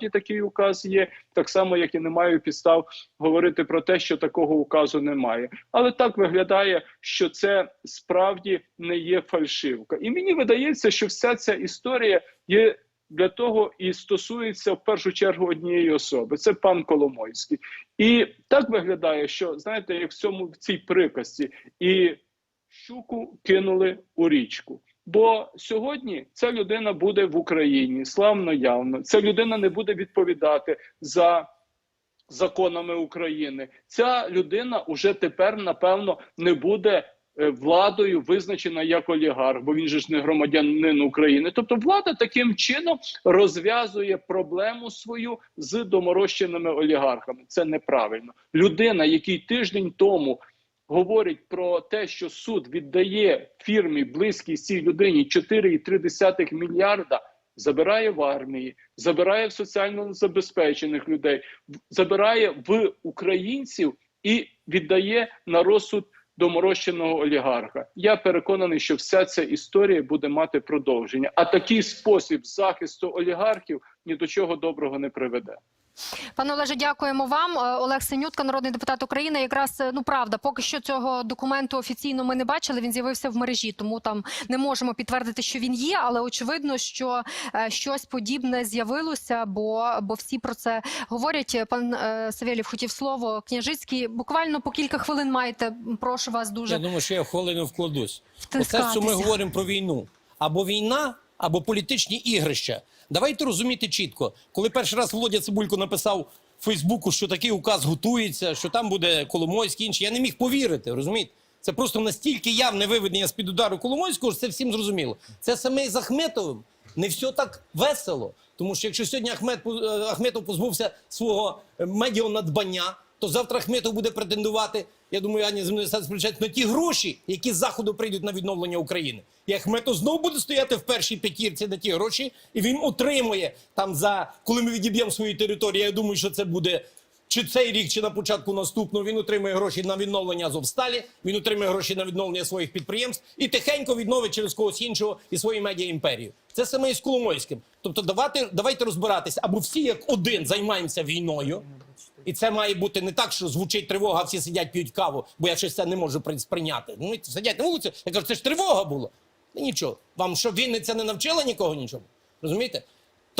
справді такий указ є, так само як і не маю підстав говорити про те, що такого указу немає. Але так виглядає, що це справді не є фальшивка. І мені видається, що вся ця історія є. Для того і стосується в першу чергу однієї особи, це пан Коломойський, і так виглядає, що знаєте, як в цьому в цій приказці, і щуку кинули у річку. Бо сьогодні ця людина буде в Україні славно явно. Ця людина не буде відповідати за законами України. Ця людина уже тепер, напевно, не буде е, владою визначена як олігарх, бо він же ж не громадянин України. Тобто, влада таким чином розв'язує проблему свою з доморощеними олігархами. Це неправильно. Людина, який тиждень тому говорить про те, що суд віддає фірмі близькій цій людині 4,3 мільярда. Забирає в армії, забирає в соціально забезпечених людей, забирає в українців і віддає на розсуд доморощеного олігарха. Я переконаний, що вся ця історія буде мати продовження. А такий спосіб захисту олігархів ні до чого доброго не приведе. Пане Олеже, дякуємо вам. Е, Олег Синютка, народний депутат України. Якраз е, ну правда, поки що цього документу офіційно ми не бачили. Він з'явився в мережі, тому там не можемо підтвердити, що він є. Але очевидно, що е, щось подібне з'явилося, бо бо всі про це говорять. Пан Савєлєв хотів слово. Княжицький, буквально по кілька хвилин маєте. Прошу вас дуже Я думаю, що я в хвилину вкладусь. Оце що ми говоримо про війну. Або війна, або політичні ігрища. Давайте розуміти чітко, коли перший раз Володя Цибулько написав в Фейсбуку, що такий указ готується, що там буде Коломойський інший, я не міг повірити, розумієте? Це просто настільки явне виведення з-під удару Коломойського, що це всім зрозуміло. Це саме з Ахметовим не все так весело. Тому що якщо сьогодні Ахмед, е, Ахметов позбувся свого е, медіанадбання, то завтра Ахметов буде претендувати, я думаю, Ані мною стане на ті гроші, які з заходу прийдуть на відновлення України. І Ахметов знову буде стояти в першій п'ятірці на ті гроші, і він отримує там за коли ми відіб'ємо свої території. Я думаю, що це буде. Чи цей рік, чи на початку наступного він отримує гроші на відновлення Азовсталі, він отримує гроші на відновлення своїх підприємств і тихенько відновить через когось іншого і свою медіа імперію. Це саме і з Коломойським. Тобто, давайте, давайте розбиратися або всі як один займаємося війною. І це має бути не так, що звучить тривога, всі сидять, п'ють каву, бо я щось це не можу при- сприйняти. Ну, сидять на вулиці, я кажу, це ж тривога була. Та нічого. Вам що, Вінниця не навчила нікого нічого? Розумієте?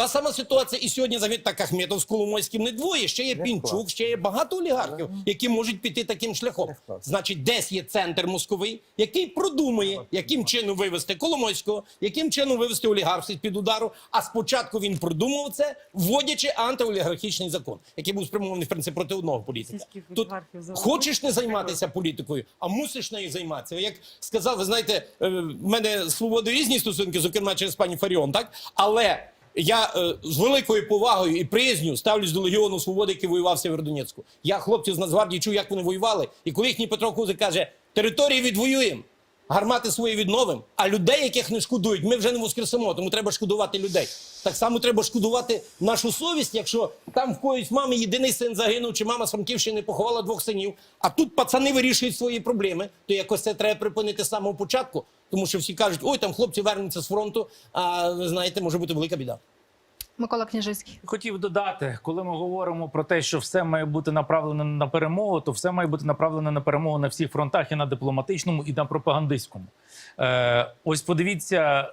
Та сама ситуація і сьогодні завіть так Ахметов з Коломойським не двоє. Ще є Пінчук, ще є багато олігархів, які можуть піти таким шляхом. Значить, десь є центр московий, який продумує, яким чином вивести Коломойського, яким чином вивести олігархів під удару. А спочатку він продумував це, вводячи антиолігархічний закон, який був спрямований в принципі проти одного політика. Тут хочеш не займатися політикою, а мусиш нею займатися. Як сказав, ви знаєте, е, в мене з свободою різні стосунки, зокрема через пані Фаріон, так але. Я е, з великою повагою і приязню ставлюсь до Легіону Свободи, який воював в Сєвєродонецьку. Я хлопців з Нацгвардії чув, як вони воювали. І коли їхній Петро Кузик каже, території відвоюємо, гармати свої відновимо, а людей, яких не шкодують, ми вже не воскресимо, тому треба шкодувати людей. Так само треба шкодувати нашу совість, якщо там в когось мами єдиний син загинув, чи мама з Франківщини поховала двох синів, а тут пацани вирішують свої проблеми, то якось це треба припинити з самого початку. Тому що всі кажуть, ой, там хлопці вернуться з фронту, а ви знаєте, може бути велика біда. Микола Княжицький. Хотів додати, коли ми говоримо про те, що все має бути направлено на перемогу, то все має бути направлено на перемогу на всіх фронтах і на дипломатичному, і на пропагандистському. Е, ось подивіться.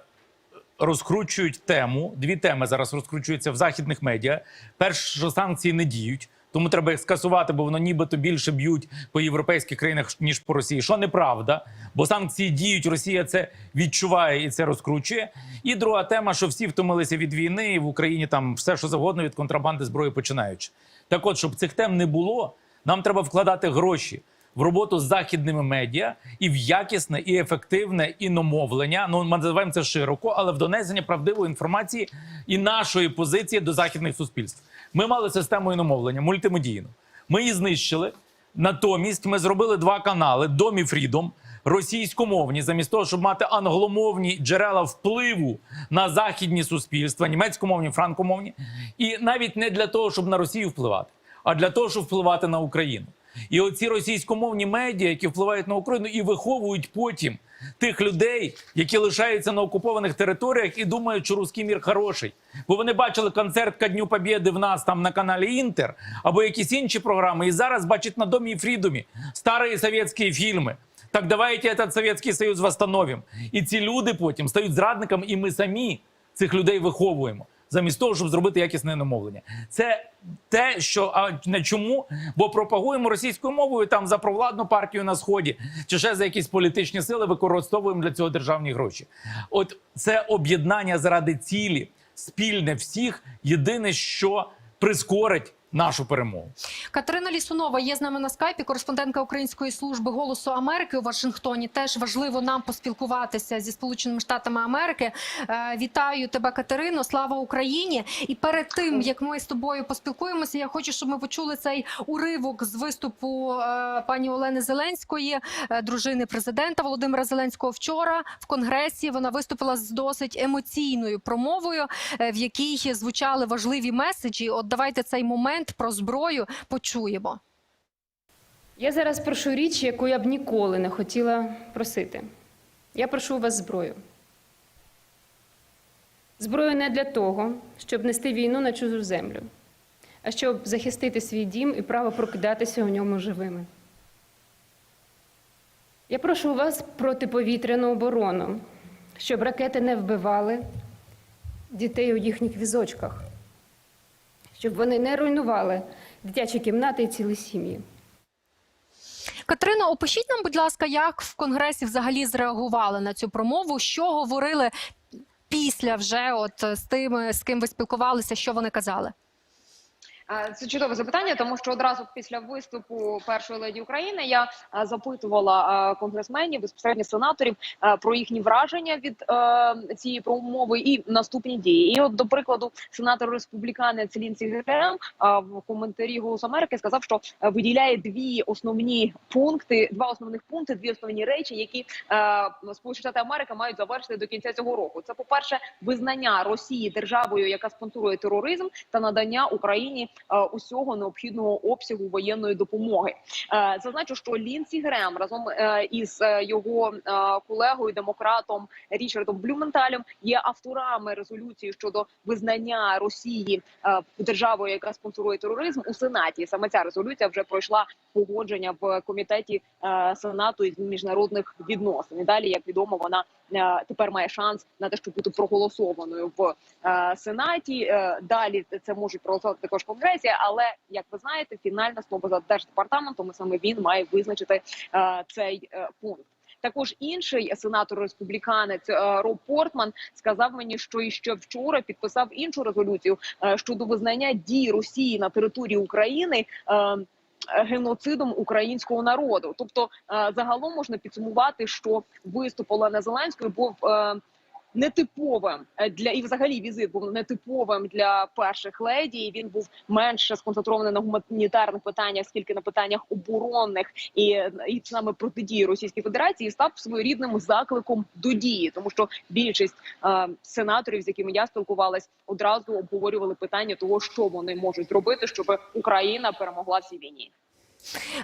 Розкручують тему. Дві теми зараз розкручуються в західних медіа. Перше, що санкції не діють, тому треба їх скасувати, бо воно нібито більше б'ють по європейських країнах ніж по Росії. Що неправда, бо санкції діють. Росія це відчуває і це розкручує. І друга тема, що всі втомилися від війни, і в Україні там все, що завгодно від контрабанди зброї починаючи. Так, от, щоб цих тем не було, нам треба вкладати гроші в роботу з західними медіа і в якісне і ефективне іномовлення. Ну ми називаємо це широко, але в донесення правдивої інформації і нашої позиції до західних суспільств. Ми мали систему іномовлення мультимедійну. Ми її знищили. Натомість ми зробили два канали Дом Фрідом російськомовні, замість того, щоб мати англомовні джерела впливу на західні суспільства, німецькомовні, франкомовні, і навіть не для того, щоб на Росію впливати, а для того, щоб впливати на Україну. І оці російськомовні медіа, які впливають на Україну, і виховують потім тих людей, які лишаються на окупованих територіях і думають, що русський мір хороший. Бо вони бачили концерт ка Дню Побєди в нас там на каналі Інтер або якісь інші програми, і зараз бачать на домі і Фрідомі старі совєтські фільми. Так давайте этот Совєтський Союз восстановим. І ці люди потім стають зрадниками, і ми самі цих людей виховуємо. Замість того, щоб зробити якісне намовлення, це те, що а на чому, бо пропагуємо російською мовою там за провладну партію на сході, чи ще за якісь політичні сили використовуємо для цього державні гроші. От це об'єднання заради цілі, спільне всіх, єдине, що прискорить нашу перемогу. Катерина Лісунова є з нами на скайпі, кореспондентка Української служби голосу Америки у Вашингтоні. Теж важливо нам поспілкуватися зі Сполученими Штатами Америки. Е, Вітаю тебе, Катерино. Слава Україні! І перед тим як ми з тобою поспілкуємося, я хочу, щоб ми почули цей уривок з виступу е, пані Олени Зеленської, е, дружини президента Володимира Зеленського. Вчора в конгресі вона виступила з досить емоційною промовою, е, в якій звучали важливі меседжі. От давайте цей момент про зброю почуємо. Я зараз прошу річ, яку я б ніколи не хотіла просити. Я прошу у вас зброю. Зброю не для того, щоб нести війну на чужу землю, а щоб захистити свій дім і право прокидатися у ньому живими. Я прошу у вас протиповітряну оборону, щоб ракети не вбивали дітей у їхніх візочках, щоб вони не руйнували дитячі кімнати і цілі сім'ї. Катерино, опишіть нам, будь ласка, як в конгресі взагалі зреагували на цю промову, що говорили після вже, от з тими, з ким ви спілкувалися, що вони казали? Це чудове запитання, тому що одразу після виступу першої леді України я запитувала конгресменів, безпосередньо сенаторів про їхні враження від е, цієї промови і наступні дії. І от до прикладу, сенатор республіканець Лінсі Грем в коментарі «Голос Америки сказав, що е, виділяє дві основні пункти, два основних пункти, дві основні речі, які е, Сполучені Штати Америки мають завершити до кінця цього року. Це по перше, визнання Росії державою, яка спонсорує тероризм, та надання Україні усього необхідного обсягу воєнної допомоги. Е, Зазначу, що Лінсі Грем разом е, із е, його е, колегою демократом Річардом Блюменталем є авторами резолюції щодо визнання Росії е, державою, яка спонсорує тероризм у Сенаті. Саме ця резолюція вже пройшла погодження в комітеті е, Сенату із міжнародних відносин. І далі, як відомо, вона е, тепер має шанс на те, щоб бути проголосованою в е, Сенаті. Е, Далі це можуть проголосувати також Конгресі, але як ви знаєте, фінальна слово за держдепартаментом і саме він має визначити е, цей е, пункт. Також інший сенатор республіканець е, Роб Портман сказав мені, що іще вчора підписав іншу резолюцію е, щодо визнання дій Росії на території України. Геноцидом українського народу, тобто е, загалом можна підсумувати, що виступ Олени Зеленської був е, нетиповим е, для і взагалі візит був нетиповим для перших леді. і Він був менше сконцентрований на гуманітарних питаннях, скільки на питаннях оборонних і, і саме протидії Російській Федерації став своєрідним закликом до дії, тому що більшість е, сенаторів, з якими я спілкувалась, одразу обговорювали питання того, що вони можуть зробити, щоб Україна перемогла в цій війні.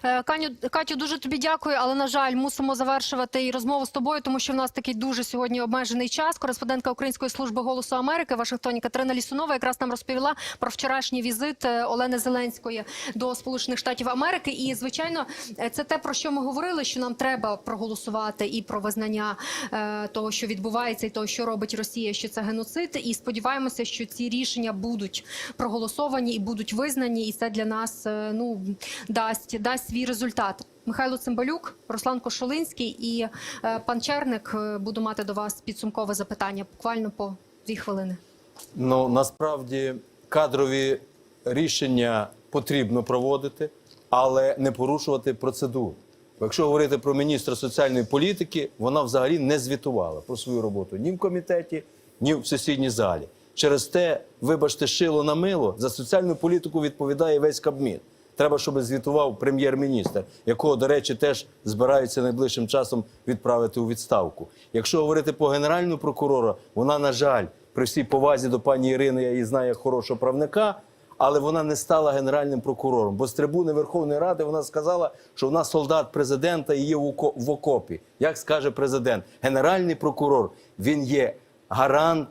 Е, Каню, Катю, дуже тобі дякую, але на жаль, мусимо завершувати і розмову з тобою, тому що в нас такий дуже сьогодні обмежений час. Кореспондентка Української служби голосу Америки в Вашингтоні Катерина Лісунова якраз нам розповіла про вчорашній візит е, Олени Зеленської до Сполучених Штатів Америки. І звичайно, е, це те про що ми говорили, що нам треба проголосувати і про визнання того, що відбувається, і того, що робить Росія, що це геноцид. І сподіваємося, що ці рішення будуть проголосовані і будуть визнані, і це для нас ну дасть дасть свій результат. Михайло Цимбалюк, Руслан Кошулинський і е, пан Черник. е, Буду мати до вас підсумкове запитання буквально по дві хвилини. Ну насправді кадрові рішення потрібно проводити, але не порушувати процедуру. Якщо говорити про міністра соціальної політики, вона взагалі не звітувала про свою роботу ні в комітеті, ні в сесійній залі. Через те, вибачте, шило на мило за соціальну політику відповідає весь Кабмін. Треба, щоб звітував прем'єр-міністр, якого, до речі, теж збираються найближчим часом відправити у відставку. Якщо говорити по генеральному прокурору, вона, на жаль, при всій повазі до пані Ірини, я її знаю як хорошого правника, але вона не стала генеральним прокурором. Бо з трибуни Верховної Ради вона сказала, що вона солдат президента і є в окопі. Як скаже президент, генеральний прокурор він є гарант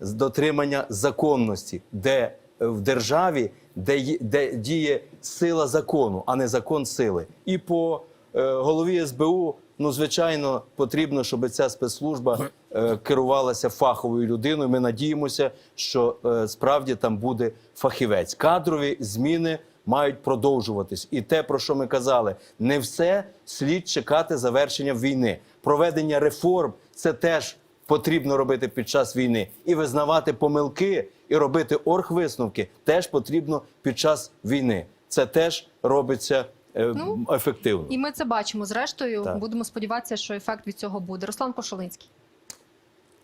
дотримання законності, де е, в державі, де, де діє сила закону, а не закон сили. І по е, голові СБУ, ну звичайно, потрібно, щоб ця спецслужба е, керувалася фаховою людиною. Ми надіємося, що е, справді там буде фахівець. Кадрові зміни мають продовжуватись. І те, про що ми казали, не все слід чекати завершення війни. Проведення реформ це теж потрібно робити під час війни. І визнавати помилки, і робити оргвисновки теж потрібно під час війни. Це теж робиться е, Ну, ефективно. І ми це бачимо. Зрештою, Так. будемо сподіватися, що ефект від цього буде. Руслан Кошелинський.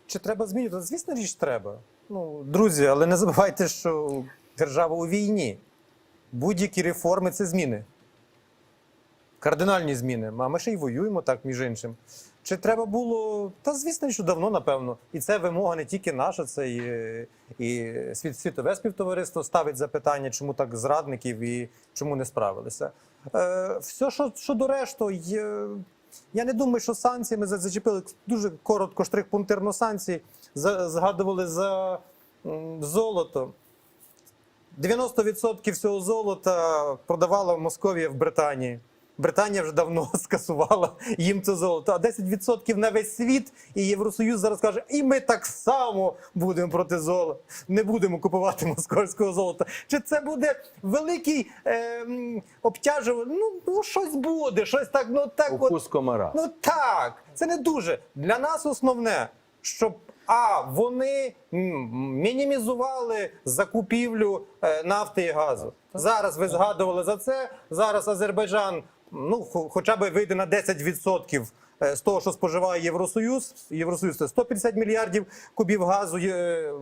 Чи треба змінювати? Звісно, річ треба. Ну, друзі, але не забувайте, що держава у війні. Будь-які реформи це зміни. Кардинальні зміни. А ми ще й воюємо так, між іншим. Чи треба було? Та звісно, що давно, напевно. І це вимога не тільки наша, це і, і світ, світове співтовариство ставить запитання, чому так зрадників і чому не справилися. Е, все, що, що до решту, є, я не думаю, що санкції ми зачепили дуже коротко штрих пунктирно санкцій, за- згадували за м, золото. 90% всього золота продавала Московія в Британії. Британія вже давно скасувала їм це золото. А 10% на весь світ і Євросоюз зараз каже, і ми так само будемо проти золота. Не будемо купувати московського золота. Чи це буде великий е, м, обтяжувач? Ну, ну щось буде, щось так, ну так от. Комара. Ну так, це не дуже. Для нас основне, щоб а вони м, мінімізували закупівлю е, нафти і газу. Зараз ви згадували за це. Зараз Азербайджан ну хо- хоча б вийде на 10% е, з того, що споживає Євросоюз. Євросоюз це 150 мільярдів кубів газу. Є-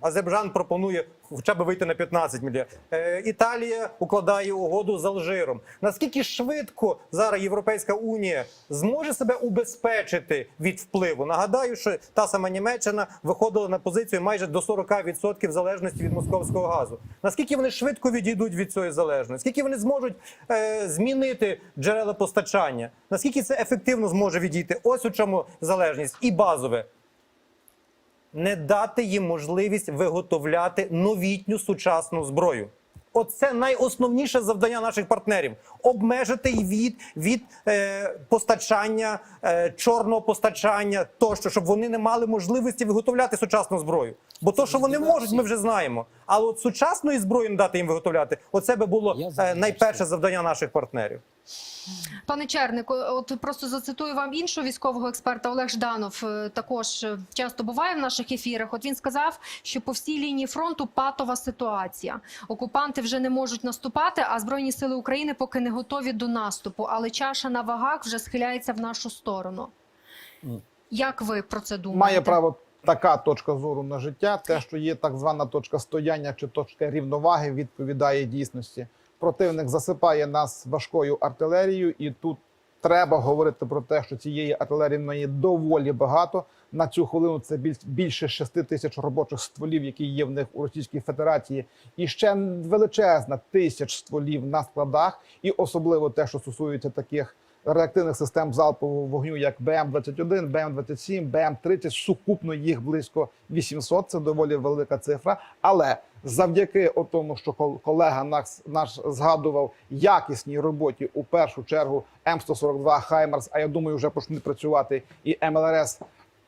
Азербайджан пропонує хоча б вийти на 15 мільярдів. Е, Італія укладає угоду з Алжиром. Наскільки швидко зараз Європейська унія зможе себе убезпечити від впливу? Нагадаю, що та сама Німеччина виходила на позицію майже до 40% залежності від московського газу. Наскільки вони швидко відійдуть від цієї залежності? Скільки вони зможуть е, змінити джерела постачання? Наскільки це ефективно зможе відійти? Ось у чому залежність і базове не дати їм можливість виготовляти новітню сучасну зброю. Оце найосновніше завдання наших партнерів обмежити від, від е, постачання, е, чорного постачання тощо, щоб вони не мали можливості виготовляти сучасну зброю. Бо то, що вони можуть, ми вже знаємо. Але от сучасної зброї не дати їм виготовляти, оце би було е, найперше завдання наших партнерів. Пане Черник, от просто зацитую вам іншого військового експерта Олег Жданов. е, Також е, часто буває в наших ефірах. От він сказав, що по всій лінії фронту патова ситуація. Окупанти вже не можуть наступати, а збройні сили України поки не готові до наступу. Але чаша на вагах вже схиляється в нашу сторону. Як ви про це думаєте? має право така точка зору на життя. Те, що є так звана точка стояння чи точка рівноваги, відповідає дійсності. Противник засипає нас важкою артилерією, і тут треба говорити про те, що цієї артилерії на є доволі багато. На цю хвилину це більш більше 6 тисяч робочих стволів, які є в них у Російській Федерації, і ще величезна тисяч стволів на складах, і особливо те, що стосується таких реактивних систем залпового вогню, як БМ-21, БМ-27, БМ-30, сукупно їх близько 800, це доволі велика цифра. Але завдяки тому, що кол- колега наш, наш згадував якісній роботі у першу чергу М142 Хаймарс, а я думаю, вже почнуть працювати і МЛРС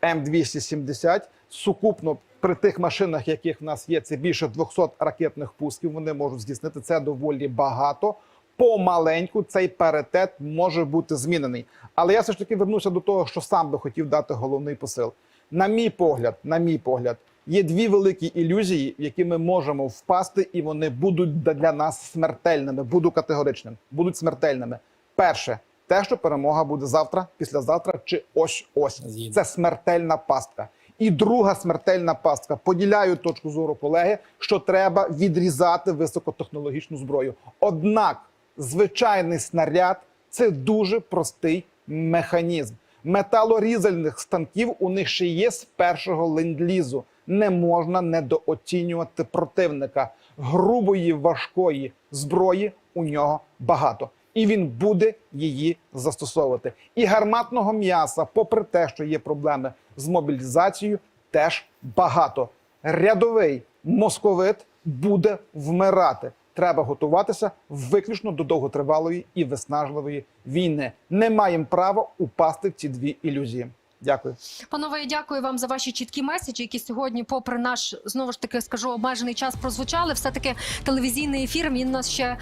М270, сукупно при тих машинах, яких в нас є, це більше 200 ракетних пусків. Вони можуть здійснити це доволі багато. Помаленьку цей паритет може бути змінений. Але я все ж таки вернуся до того, що сам би хотів дати головний посил. На мій погляд, на мій погляд, є дві великі ілюзії, в які ми можемо впасти, і вони будуть для нас смертельними. Буду категоричним, будуть смертельними. Перше, те, що перемога буде завтра, післязавтра чи ось ось. Це смертельна пастка. І друга смертельна пастка. Поділяю точку зору колеги, що треба відрізати високотехнологічну зброю. Однак звичайний снаряд це дуже простий механізм. Металорізальних станків у них ще є з першого ленд-лізу. Не можна недооцінювати противника. грубої важкої зброї у нього багато, і він буде її застосовувати. І гарматного м'яса, попри те, що є проблеми з мобілізацією, теж багато. Рядовий московит буде вмирати. Треба готуватися виключно до довготривалої і виснажливої війни. Не маємо права упасти в ці дві ілюзії. Дякую. Панове, дякую вам за ваші чіткі меседжі, які сьогодні, попри наш знову ж таки скажу обмежений час, прозвучали. Все таки телевізійний ефір він нас ще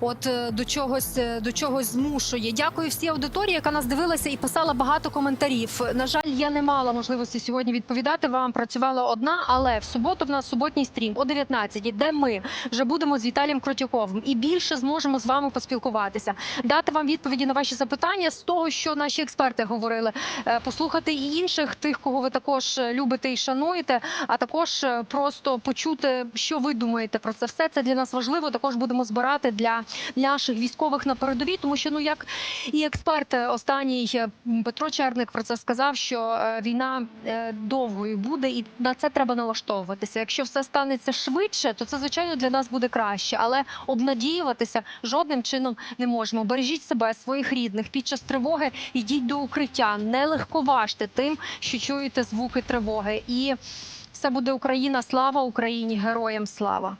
от е, до чогось е, до чогось змушує. Дякую всій аудиторії, яка нас дивилася і писала багато коментарів. На жаль, я не мала можливості сьогодні відповідати вам. Працювала одна, але в суботу в нас суботній стрім о 19 де ми вже будемо з Віталієм Кротюковим і більше зможемо з вами поспілкуватися, дати вам відповіді на ваші запитання з того, що наші експерти говорили, Е, послухати і інших тих, кого ви також е, любите і шануєте, а також е, просто почути, що ви думаєте про це все. Це для нас важливо. Також будемо збирати для наших військових на передовій, тому що ну як і експерт е, останній Петро Черник про це сказав, що війна довгою буде, і на це треба налаштовуватися. Якщо все станеться швидше, то це звичайно для нас буде краще, але обнадіюватися жодним чином не можемо. Бережіть себе, своїх рідних під час тривоги. Йдіть до укриття, не легковажте тим, що чуєте звуки тривоги, і все буде Україна. Слава Україні! Героям слава!